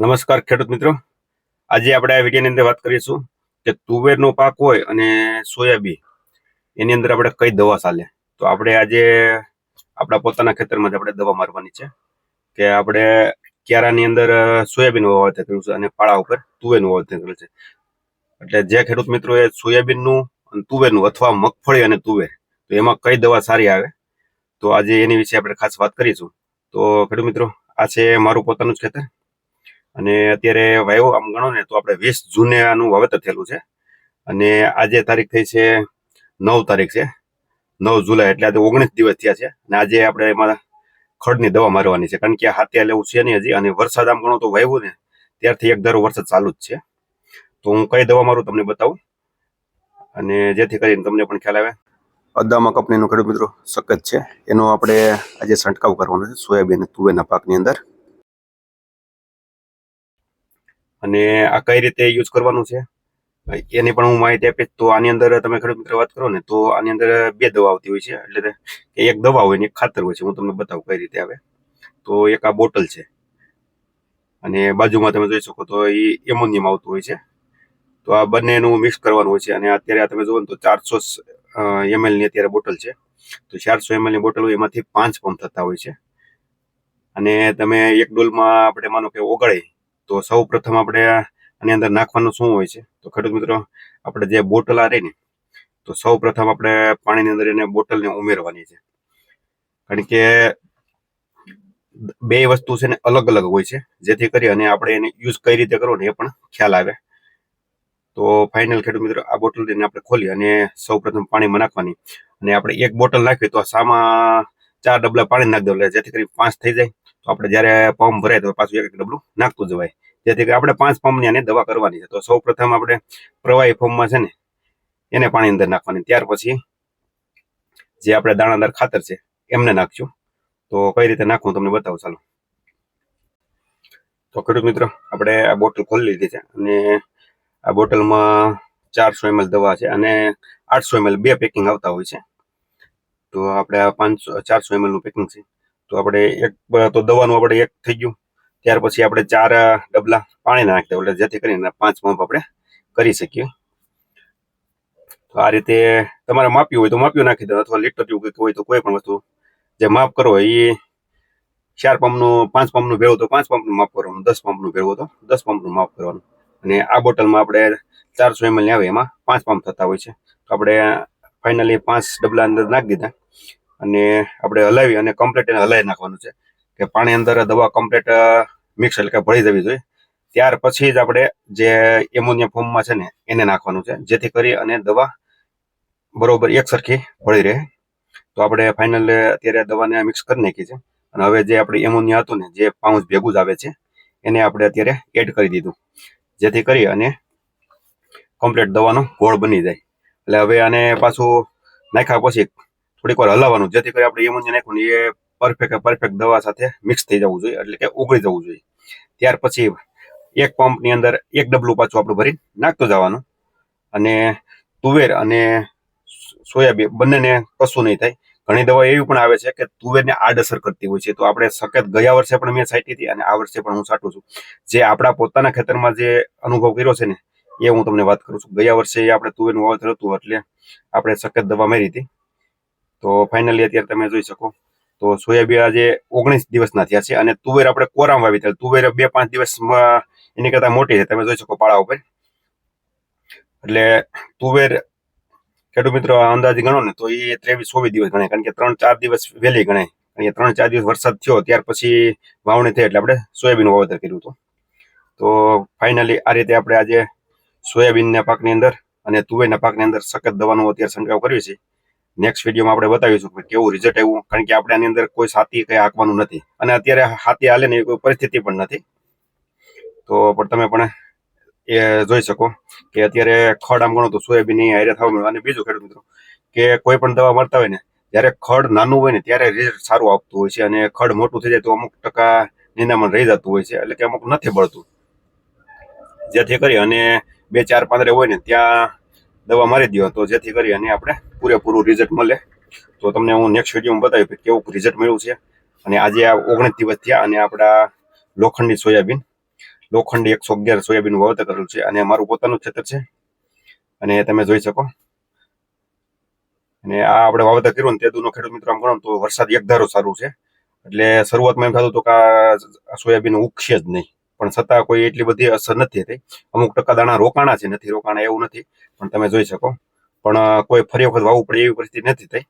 નમસ્કાર ખેડૂત મિત્રો. આજે આપણે આ વિડીયોની અંદર વાત કરીશું કે તુવેરનો પાક હોય અને સોયાબીન, એની અંદર આપણે કઈ દવા ચાલે. તો આપણે આજે આપણા પોતાના ખેતરમાં આપણે દવા મારવાની છે કે આપણે ક્યારાની અંદર સોયાબીન વાવેતર કર્યું છે અને પાળા ઉપર તુવેરનું વાવેતર કર્યું છે. એટલે જે ખેડૂત મિત્રો એ સોયાબીનનું અને તુવેરનું અથવા મગફળી અને તુવેર, તો એમાં કઈ દવા સારી આવે? તો આજે એની વિશે આપણે ખાસ વાત કરીશું. તો ખેડૂત મિત્રો, આ છે મારું પોતાનું જ ખેતર. અને અત્યારે વાયવો આમ ગણો ને તો આપણે વીસ જૂને આનું વાવેતર થયેલું છે. અને આજે તારીખ થઈ છે નવ તારીખ છે. નવ જુલાઈ, એટલે આજે ઓગણીસ દિવસ થયા છે. અને આજે આપણે એમાં ખડની દવા મારવાની છે. કારણ કે આ હાથે લેવું છે નહીં હજી. અને વરસાદ આમ ગણો તો વાયવું ને ત્યારથી એક ધારો વરસાદ ચાલુ જ છે. તો હું કઈ દવા મારું તમને બતાવું? અને જેથી કરીને તમને પણ ખ્યાલ આવે. અદામા કંપનીનો ખેડૂત મિત્રો સખત છે. એનો આપણે આજે છંટકાવ કરવાનો છે સોયાબીન તુવેરના પાકની અંદર. અને આ કઈ રીતે યુઝ કરવાનું છે? એની પણ હું માહિતી આપીશ. તો આની અંદર તમે ખેડૂત મિત્ર વાત કરો ને, તો આની અંદર બે દવા આવતી હોય છે. એટલે એક દવા હોય ને એક ખાતર હોય છે. હું તમને બતાવું કઈ રીતે આવે. તો એક આ બોટલ છે. અને બાજુમાં તમે જોઈ શકો તો એ એમોનિયમ આવતું હોય છે. તો આ બંનેનું મિક્સ કરવાનું હોય છે. અને અત્યારે આ તમે જુઓ ને તો ચારસો એમએલની અત્યારે બોટલ છે. તો ચારસો એમએલની બોટલ હોય એમાંથી પાંચ પંપ થતા હોય છે. અને તમે એક ડોલમાં આપણે માનો કે ઓગળે તો સૌ પ્રથમ આપણે આની અંદર નાખવાનું શું હોય છે? તો ખેડૂત મિત્રો, આપણે જે બોટલ આ ને, તો સૌ પ્રથમ આપણે પાણીની અંદર એને બોટલને ઉમેરવાની છે. કારણ કે બે વસ્તુ છે ને અલગ અલગ હોય છે, જેથી કરી અને આપણે એને યુઝ કઈ રીતે કરવો ને એ પણ ખ્યાલ આવે. તો ફાઇનલ ખેડૂત મિત્રો, આ બોટલ લઈને આપણે ખોલી અને સૌ પ્રથમ પાણીમાં નાખવાની. અને આપણે એક બોટલ નાખીએ તો સામાં ચાર ડબલા પાણી નાખી દો એટલે જેથી કરી પાંચ થઈ જાય. તો આપણે જ્યારે પંપ ભરાય તો પાછું એક ડબલું નાખતું જવાય. જેથી આપણે પાંચ પંપની આને દવા કરવાની છે. તો સૌ પ્રથમ આપણે પ્રવાહી ફોર્મમાં છે ને, એને પાણી અંદર નાખવાની. ત્યાર પછી જે આપણે દાણાદાર ખાતર છે, એમને નાખશું. તો કઈ રીતે નાખવું તમને બતાવું. ચાલો. તો ખેડૂત મિત્રો, આપણે આ બોટલ ખોલી લીધી છે અને આ બોટલમાં ચારસો એમએલ દવા છે અને આઠસો એમએલ બે પેકિંગ આવતા હોય છે. તો આપણે આ પાંચસો, ચારસો એમએલનું પેકિંગ છે. તો આપણે એક, તો દવાનું આપણે એક થઈ ગયું. ત્યાર પછી આપણે ચાર ડબલા પાણી નાખી એટલે જેથી કરીને પાંચ પંપ આપણે કરી શકીએ. તો આ રીતે તમારે માપ્યું હોય તો માપ્યું નાખી દો, અથવા લીટર જેવું કંઈક હોય તો કોઈ પણ વસ્તુ જે માપ કરો એ ચાર પંપનું, પાંચ પંપનું ભેળવું તો પાંચ પંપનું માપ કરવાનું, દસ પંપનું ભેળવું તો દસ પંપનું માપ કરવાનું. અને આ બોટલમાં આપણે ચારસો એમએલ આવે એમાં પાંચ પંપ થતા હોય છે. તો આપણે ફાઇનલી પાંચ ડબલા અંદર નાખી દીધા. અને આપણે હલાવી અને કમ્પ્લેટ એને હલાવી નાખવાનું છે. કે પાણી અંદર દવા કમ્પ્લેટ મિક્સ એટલે કે ભળી જવી જોઈએ. ત્યાર પછી જ આપણે જે એમોનિયા ફોર્મમાં છે ને, એને નાખવાનું છે. જેથી કરી અને દવા બરોબર એક સરખી ભળી રહે. તો આપણે ફાઇનલ અત્યારે દવાને મિક્સ કરી નાખી છે. અને હવે જે આપણે એમોનિયા હતું ને, જે પાઉચ ભેગું જ આવે છે, એને આપણે અત્યારે એડ કરી દીધું. જેથી કરી અને કમ્પ્લીટ દવાનો ગોળ બની જાય. એટલે હવે આને પાછું નાખ્યા પછી થોડીક વાર હલાવવાનું, જેથી કરી આપણે એમોનિયા નાખ્યું ને એ પરફેક્ટ પરફેક્ટ દવા સાથે મિક્સ થઈ જવું જોઈએ, એટલે કે ઓગળી જવું જોઈએ. ત્યાર પછી એક પંપની અંદર એક ડબલું પાછું આપણે ભરી નાખતું જવાનું. અને તુવેર અને સોયાબીન બંનેને કશું નહીં થાય. ઘણી દવા એવી પણ આવે છે કે તુવેરને આડઅસર કરતી હોય છે. તો આપણે સખત ગયા વર્ષે પણ મેં છાંટી હતી અને આ વર્ષે પણ હું છાંટું છું. જે આપણા પોતાના ખેતરમાં જે અનુભવ કર્યો છે ને, એ હું તમને વાત કરું છું. ગયા વર્ષે આપણે તુવેરનું વાવેતર હતું એટલે આપણે સખત દવા મારી હતી. તો ફાઇનલી અત્યારે તમે જોઈ શકો. તો સોયાબીન આજે ઓગણીસ દિવસના થયા છે અને તુવેર આપણે કોરામ વાવી હતી તુવેર બે પાંચ દિવસમાં એની કરતા મોટી છે. તમે જોઈ શકો પાળા ઉપર. એટલે તુવેર ખેડૂત મિત્રો અંદાજે ગણો ને તો એ ત્રેવીસ ચોવીસ દિવસ ગણાય. કારણ કે ત્રણ ચાર દિવસ વહેલી ગણાય. કારણ ત્રણ ચાર દિવસ વરસાદ થયો ત્યાર પછી વાવણી થઈ એટલે આપણે સોયાબીન વાવેતર કર્યું હતું. તો ફાઇનલી આ રીતે આપણે આજે સોયાબીનના પાકની અંદર અને તુવેરના પાકની અંદર સખત દવાનું અત્યારે છંટકાવ કર્યો છે. નેક્સ્ટ વિડીયોમાં આપણે બતાવીશું કે કેવું રિઝલ્ટ આવ્યું, કારણ કે આપણે આની અંદર કોઈ સાથી કઈ હાંકવાનું નથી. અને અત્યારે હાથી હાલે ને કોઈ પરિસ્થિતિ પણ નથી. તો પણ તમે પણ એ જોઈ શકો કે અત્યારે ખડ આમ ગણો તો સોયાબીન હારે થવા મળ્યું. અને બીજું ખેડૂત મિત્રો, કે કોઈ પણ દવા મળતા હોય ને, જ્યારે ખડ નાનું હોય ને, ત્યારે રિઝલ્ટ સારું આપતું હોય છે. અને ખડ મોટું થઈ જાય તો અમુક ટકા નિંદામણ રહી જતું હોય છે. એટલે કે અમુક નથી બળતું. જેથી કરી અને બે ચાર પાંદડે હોય ને, ત્યાં દવા મારી દો તો જેથી કરી અને આપણે પૂરેપૂરું રિઝલ્ટ મળે. તો તમને હું નેક્સ્ટ વિડીયોમાં બતાવ્યું કે કેવું રિઝલ્ટ મળ્યું છે. અને આજે આ ઓગણીસ દિવસ થયા અને આપણા લોખંડી સોયાબીન, લોખંડી એકસો અગિયાર સોયાબીન વાવેતર કરેલું છે અને મારું પોતાનું ખેતર છે. અને તમે જોઈ શકો. અને આ આપણે વાવેતર કર્યું ને તે દૂનો ખેડૂત મિત્રો આમ ગણો તો વરસાદ એકધારો સારું છે. એટલે શરૂઆતમાં એમ થતું હતું કે આ સોયાબીન ઉગશે જ નહીં. પણ છતાં કોઈ એટલી બધી અસર નથી થઈ અમુક ટકા દાણા રોકાણા છે, નથી રોકાણા એવું નથી, પણ તમે જોઈ શકો. પણ કોઈ ફરી વખત વાવવું પડે એવી પરિસ્થિતિ નથી થઈ.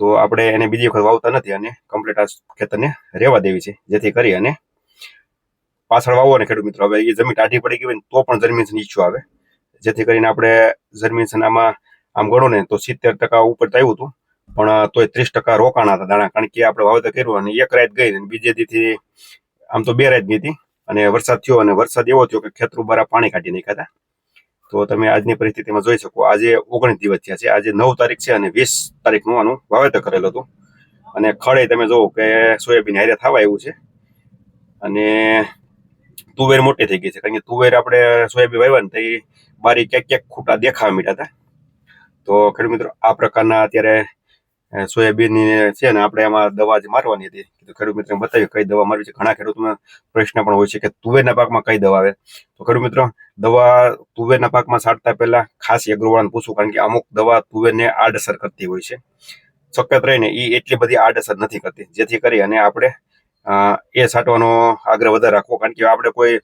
તો આપણે એને બીજી વખત વાવતા નથી અને કમ્પ્લીટ આ ખેતરને રહેવા દેવી છે, જેથી કરી અને પાછળ વાવો ને ખેડૂત મિત્રો. હવે એ જમીન ટાઢી પડી ગઈ હોય તો પણ જર્મિનેશન ઈચ્છું આવે. જેથી કરીને આપણે જર્મિનેશન આમાં આમ ગણો ને તો સિત્તેર ટકા ઉપર તો આવ્યું હતું. પણ તોય ત્રીસ ટકા રોકાણા હતા દાણા. કારણ કે આપણે વાવેતર કર્યું અને એક રાત ગઈ ને બીજે દીથી આમ તો બે રાત હતી અને વરસાદ થયો અને વરસાદ એવો થયો કે ખેતરું બરા પાણી કાઢી નાખ્યા તો તમે આજની પરિસ્થિતિમાં જોઈ શકો, આજે ઓગણીસ દિવસ થયા છે. આજે નવ તારીખ છે અને વીસ તારીખનું આનું વાવેતર કરેલું હતું. અને ખડે તમે જોવો કે સોયાબીન હારે થવા એવું છે. અને તુવેર મોટી થઈ ગઈ છે, કારણ કે તુવેર આપણે સોયાબીન વાવ્યા ને તો એ બારી ક્યાંક ક્યાંક ખૂટા દેખાવા મીઠા હતા. તો ખેડૂત મિત્રો, આ પ્રકારના અત્યારે અ, સોયાબીનની છે ને આપણે એમાં દવા જ મારવાની હતી તો ખેડૂત મિત્રો બતાવ્યું કઈ દવા મારવી છે. ઘણા ખેડૂતોના પ્રશ્ન પણ હોય છે કે તુવેરના પાકમાં કઈ દવા આવે? તો ખેડૂત મિત્રો દવા તુવેરના પાકમાં છાંટતા પહેલા ખાસ એગ્રોવાળાને પૂછવું કારણ કે અમુક દવા તુવેરને આડઅસર કરતી હોય છે. શક્યત રહીને એ એટલી બધી આડઅસર નથી કરતી. જેથી કરી અને આપણે એ છાંટવાનો આગ્રહ વધારે રાખવો. કારણ કે આપણે કોઈ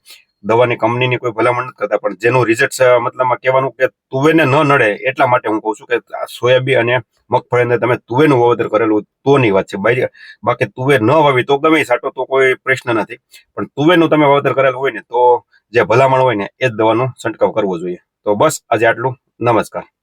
દવાની કંપનીની કોઈ ભલામણ નથી કરતા, પણ જેનું રિઝલ્ટ મતલબમાં કહેવાનું કે તુવેરને ન નડે એટલા માટે હું કહું છું કે સોયાબીન અને મગફળી અંદર તમે તુવેરનું વાવેતર કરેલું તોની વાત છે. બાકી તુવેર ન વાવી તો ગમે સાટો તો કોઈ પ્રશ્ન નથી. પણ તુવેરનું તમે વાવેતર કરેલું હોય ને તો જે ભલામણ હોય ને એ જ દવાનો છંટકાવ કરવો જોઈએ. તો બસ આજે આટલું. નમસ્કાર.